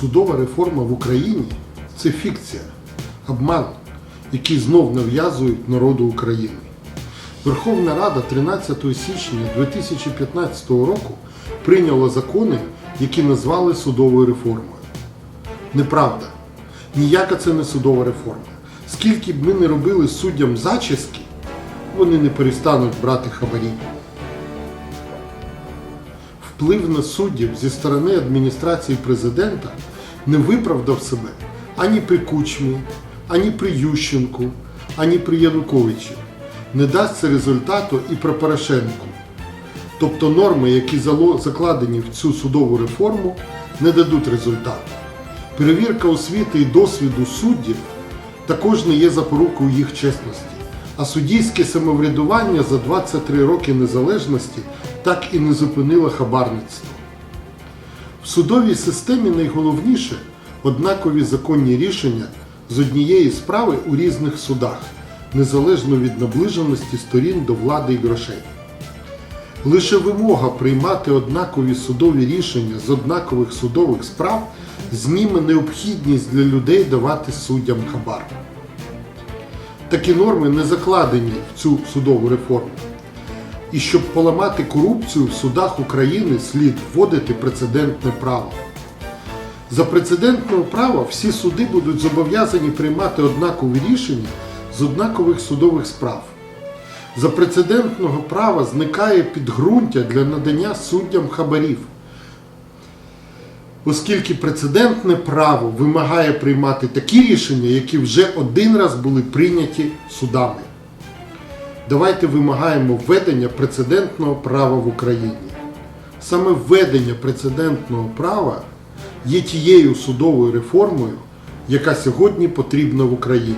Судова реформа в Україні це фікція, обман, який знов нав'язують народу України. Верховна Рада 13 січня 2015 року прийняла закони, які назвали судовою реформою. Неправда. Ніяка це не судова реформа. Скільки б ми не робили суддям зачіски, вони не перестануть брати хабарі. Вплив на суддів зі сторони адміністрації президента не виправдав себе ані при Кучмі, ані при Ющенку, ані при Януковичі. Не дасть результату і при Порошенку. Тобто норми, які закладені в цю судову реформу, не дадуть результату. Перевірка освіти і досвіду суддів також не є запорукою їх чесності. А суддійське самоврядування за 23 роки незалежності так і не зупинило хабарництво. В судовій системі найголовніше однакові законні рішення з однієї справи у різних судах, незалежно від наближеності сторін до влади і грошей. Лише вимога приймати однакові судові рішення з однакових судових справ зніме необхідність для людей давати суддям хабар. Такі норми не закладені в цю судову реформу. І щоб поламати корупцію в судах України слід вводити прецедентне право. За прецедентного права всі суди будуть зобов'язані приймати однакові рішення з однакових судових справ. За прецедентного права зникає підґрунтя для надання суддям хабарів, оскільки прецедентне право вимагає приймати такі рішення, які вже один раз були прийняті судами. Давайте вимагаємо введення прецедентного права в Україні. Саме введення прецедентного права є тією судовою реформою, яка сьогодні потрібна в Україні.